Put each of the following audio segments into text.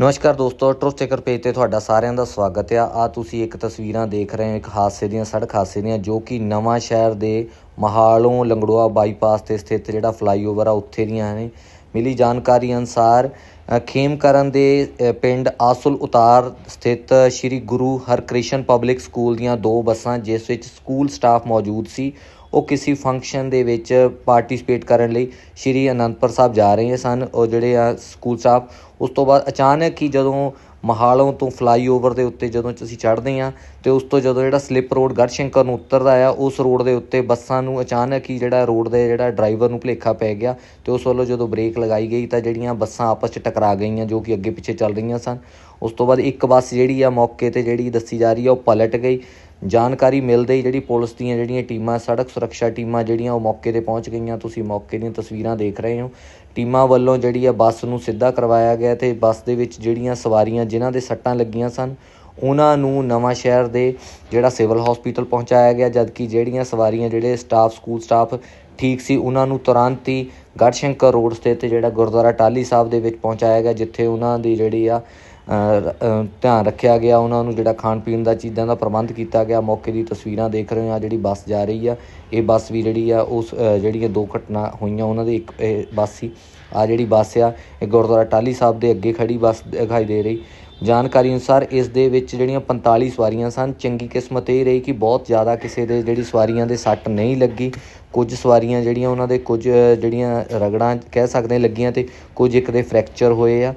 ਨਮਸਕਾਰ ਦੋਸਤੋ truth checker page ਤੇ ਤੁਹਾਡਾ ਸਾਰਿਆਂ ਦਾ ਸਵਾਗਤ ਆ। ਆ ਤੁਸੀਂ ਇੱਕ ਤਸਵੀਰਾਂ ਦੇਖ ਰਹੇ ਹੋ ਇੱਕ ਹਾਦਸੇ ਦੀਆਂ ਸੜਕ ਹਾਦਸੇ ਦੀਆਂ ਜੋ ਕਿ ਨਵਾਂ ਸ਼ਹਿਰ ਦੇ ਮਹਾਲੋਂ ਲੰਗੜੋਆ ਬਾਈਪਾਸ ਤੇ ਸਥਿਤ ਜਿਹੜਾ ਫਲਾਈਓਵਰ ਆ ਉੱਥੇ ਦੀਆਂ ਨੇ। ਮਿਲੀ ਜਾਣਕਾਰੀ ਅਨੁਸਾਰ ਅ, ਖੇਮਕਰਨ ਦੇ ਪਿੰਡ ਆਸੁਲ ਉਤਾਰ ਸਥਿਤ ਸ੍ਰੀ ਗੁਰੂ ਹਰਕ੍ਰਿਸ਼ਨ ਪਬਲਿਕ ਸਕੂਲ ਦੀਆਂ ਦੋ ਬੱਸਾਂ ਜਿਸ ਵਿੱਚ ਸਕੂਲ ਸਟਾਫ ਮੌਜੂਦ ਸੀ ਉਹ ਕਿਸੇ ਫੰਕਸ਼ਨ ਦੇ ਵਿੱਚ ਪਾਰਟਿਸਿਪੇਟ ਕਰਨ ਲਈ ਸ਼੍ਰੀ ਅਨੰਦਪੁਰ ਸਾਹਿਬ ਜਾ ਰਹੇ ਸਨ। ਉਹ ਜਿਹੜੇ ਆ ਸਕੂਲ ਸਟਾਫ ਉਸ ਤੋਂ ਬਾਅਦ ਅਚਾਨਕ ਹੀ ਜਦੋਂ ਮਹਾਲੋਂ ਤੋਂ ਫਲਾਈਓਵਰ ਦੇ ਉੱਤੇ ਜਦੋਂ ਅਸੀਂ ਚੜ੍ਹਦੇ ਆ ਤੇ ਉਸ ਤੋਂ ਜਦੋਂ ਜਿਹੜਾ ਸਲਿੱਪ ਰੋਡ ਗੜਸ਼ੰਕਰ ਨੂੰ ਉਤਰਦਾ ਆ, ਉਸ ਰੋਡ ਦੇ ਉੱਤੇ ਬੱਸਾਂ ਨੂੰ ਅਚਾਨਕ ਹੀ ਜਿਹੜਾ ਰੋਡ ਦੇ ਜਿਹੜਾ ਡਰਾਈਵਰ ਨੂੰ ਭੁਲੇਖਾ ਪੈ ਗਿਆ ਤੇ ਉਸ ਵੱਲੋਂ ਜਦੋਂ ਬ੍ਰੇਕ ਲਗਾਈ ਗਈ ਤਾਂ ਜਿਹੜੀਆਂ ਬੱਸਾਂ ਆਪਸ 'ਚ ਟਕਰਾ ਗਈਆਂ ਜੋ ਕਿ ਅੱਗੇ ਪਿੱਛੇ ਚੱਲ ਰਹੀਆਂ ਸਨ। ਉਸ ਤੋਂ ਬਾਅਦ ਇੱਕ ਬੱਸ ਜਿਹੜੀ ਆ ਮੌਕੇ ਤੇ ਜਿਹੜੀ ਦੱਸੀ ਜਾ ਰਹੀ ਆ, ਉਹ ਪਲਟ ਗਈ। ਜਾਣਕਾਰੀ ਮਿਲਦੇ ਹੀ ਜਿਹੜੀ ਪੁਲਿਸ ਦੀਆਂ ਜਿਹੜੀਆਂ ਟੀਮਾਂ, ਸੜਕ ਸੁਰੱਖਿਆ ਟੀਮਾਂ ਜਿਹੜੀਆਂ ਉਹ ਮੌਕੇ ਤੇ ਪਹੁੰਚ ਗਈਆਂ। ਤੁਸੀਂ ਮੌਕੇ ਦੀਆਂ ਤਸਵੀਰਾਂ ਦੇਖ ਰਹੇ ਹੋ। ਟੀਮਾਂ ਵੱਲੋਂ ਜਿਹੜੀ ਆ ਬੱਸ ਨੂੰ ਸਿੱਧਾ ਕਰਵਾਇਆ ਗਿਆ ਤੇ ਬੱਸ ਦੇ ਵਿੱਚ ਜਿਹੜੀਆਂ ਸਵਾਰੀਆਂ ਜਿਨ੍ਹਾਂ ਦੇ ਸੱਟਾਂ ਲੱਗੀਆਂ ਸਨ, ਉਹਨਾਂ ਨੂੰ ਨਵਾਂ ਸ਼ਹਿਰ ਦੇ ਜਿਹੜਾ ਸਿਵਲ ਹਸਪੀਟਲ ਪਹੁੰਚਾਇਆ ਗਿਆ, ਜਦਕਿ ਜਿਹੜੀਆਂ ਸਵਾਰੀਆਂ ਜਿਹੜੇ ਸਟਾਫ, ਸਕੂਲ ਸਟਾਫ ਠੀਕ ਸੀ, ਉਹਨਾਂ ਨੂੰ ਤੁਰੰਤ ਹੀ ਗੜਸ਼ੰਕਰ ਰੋਡ ਸਥਿਤ ਜਿਹੜਾ ਗੁਰਦੁਆਰਾ ਟਾਲੀ ਸਾਹਿਬ ਦੇ ਵਿੱਚ ਪਹੁੰਚਾਇਆ ਗਿਆ, ਜਿੱਥੇ ਉਹਨਾਂ ਦੀ ਜਿਹੜੀ ਆ ਧਿਆਨ ਰੱਖਿਆ ਗਿਆ ਉਹਨਾਂ ਨੂੰ, ਜਿਹੜਾ ਖਾਣ ਪੀਣ ਦਾ ਚੀਜ਼ਾਂ ਦਾ ਪ੍ਰਬੰਧ ਕੀਤਾ ਗਿਆ। ਮੌਕੇ ਦੀ ਤਸਵੀਰਾਂ ਦੇਖ ਰਹੇ ਹੋ ਆ ਜਿਹੜੀ ਬੱਸ ਜਾ ਰਹੀ ਆ। ਇਹ ਬੱਸ ਵੀ ਜਿਹੜੀ ਆ, ਉਸ ਜਿਹੜੀਆਂ ਦੋ ਘਟਨਾ ਹੋਈਆਂ, ਉਹਨਾਂ ਦੀ ਇੱਕ, ਇਹ ਬੱਸ ਸੀ। ਆ ਜਿਹੜੀ ਬੱਸ ਆ, ਇਹ ਗੁਰਦੁਆਰਾ ਟਾਲੀ ਸਾਹਿਬ ਦੇ ਅੱਗੇ ਖੜੀ ਬੱਸ ਦਿਖਾਈ ਦੇ ਰਹੀ। ਜਾਣਕਾਰੀ ਅਨੁਸਾਰ ਇਸ ਦੇ ਵਿੱਚ ਜਿਹੜੀਆਂ 45 ਸਵਾਰੀਆਂ ਸਨ। ਚੰਗੀ ਕਿਸਮਤ ਇਹ ਰਹੀ ਕਿ ਬਹੁਤ ਜ਼ਿਆਦਾ ਕਿਸੇ ਦੇ ਜਿਹੜੀ ਸਵਾਰੀਆਂ ਦੇ ਸੱਟ ਨਹੀਂ ਲੱਗੀ। ਕੁਝ ਸਵਾਰੀਆਂ ਜਿਹੜੀਆਂ, ਉਹਨਾਂ ਦੇ ਕੁਝ ਜਿਹੜੀਆਂ ਰਗੜਾਂ ਕਹਿ ਸਕਦੇ ਲੱਗੀਆਂ ਤੇ ਕੁਝ ਇੱਕ ਦੇ ਫ੍ਰੈਕਚਰ ਹੋਏ ਆ।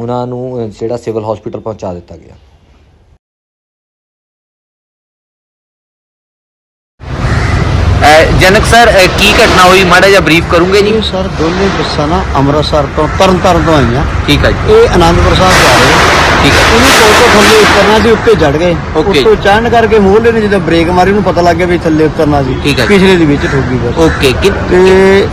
ਉਹਨਾਂ ਨੂੰ ਜਿਹੜਾ ਸਿਵਲ ਹਸਪੀਟਲ ਪਹੁੰਚਾ ਦਿੱਤਾ ਗਿਆ। ਜਨਕ ਸਰ ਕੀ ਘਟਨਾ ਹੋਈ? ਮਾੜਾ ਜਿਹਾ ਬਰੀਫ ਕਰੋਗੇ ਜੀ। ਇਹ ਸਰ ਦੋਨੇ ਬੱਸਾਂ ਨਾ ਅੰਮ੍ਰਿਤਸਰ ਤੋਂ ਤਰਨਤਾਰਨ ਤੋਂ ਆਈਆਂ। ਠੀਕ ਹੈ ਜੀ। ਇਹ ਆਨੰਦਪੁਰ ਸਾਹਿਬ ਜਾ ਰਹੇ ਠੀਕ ਹੈ ਉਹਨੂੰ ਕੋਲ ਤੋਂ ਥੱਲੇ ਉਤਰਨਾ ਸੀ ਉੱਤੇ ਚੜ ਗਏ Okay. ਉੱਤੋਂ ਚੜਨ ਕਰਕੇ ਮੋਹਲੇ ਨੇ ਜਦੋਂ ਬ੍ਰੇਕ ਮਾਰੀ ਉਹਨੂੰ ਪਤਾ ਲੱਗ ਗਿਆ ਵੀ ਥੱਲੇ ਉਤਰਨਾ ਸੀ ਠੀਕ ਹੈ। ਪਿਛਲੇ ਦੇ ਵਿੱਚ ਠੋਕੀ ਬੱਸ ਓਕੇ ਕਿ ਤੇ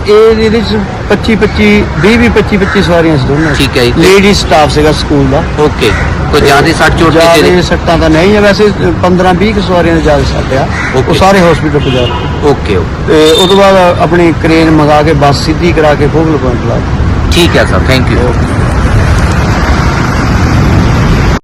ਇਹ ਇਹਦੇ ਚ 25 25 20 20 25 25 ਸਵਾਰੀਆਂ ਸੀ ਦੋਨੋਂ ਠੀਕ ਹੈ ਜੀ। ਲੇਡੀ ਸਟਾਫ ਸੀਗਾ ਸਕੂਲ ਦਾ ਓਕੇ ਕੋਈ ਜ਼ਿਆਦਾ ਸੱਟ ਚੋਟ ਕਿਸੇ ਜ਼ਿਆਦੇ ਦੇ ਸੱਟਾਂ ਤਾਂ ਨਹੀਂ ਹੈ ਵੈਸੇ 15 20 ਕੁ ਸਵਾਰੀਆਂ ਦੇ ਜ਼ਿਆਦਾ ਸੱਟ ਆ ਉਹ Okay. ਸਾਰੇ ਹਸਪੀਟਲ ਪਹੁੰਚਾ ਦਿੱਤੇ। ਓਕੇ ਓਕੇ ਤੇ ਉਸ ਤੋਂ ਬਾਅਦ ਆਪਣੀ ਕ੍ਰੇਨ ਮੰਗਾ ਕੇ ਬੱਸ ਸਿੱਧੀ ਕਰਾ ਕੇ ਫੋਗਲ ਪੁਆਇੰਟ ਲਾ ਦਿੱਤੀ। ਠੀਕ ਹੈ ਸਰ ਥੈਂਕ ਯੂ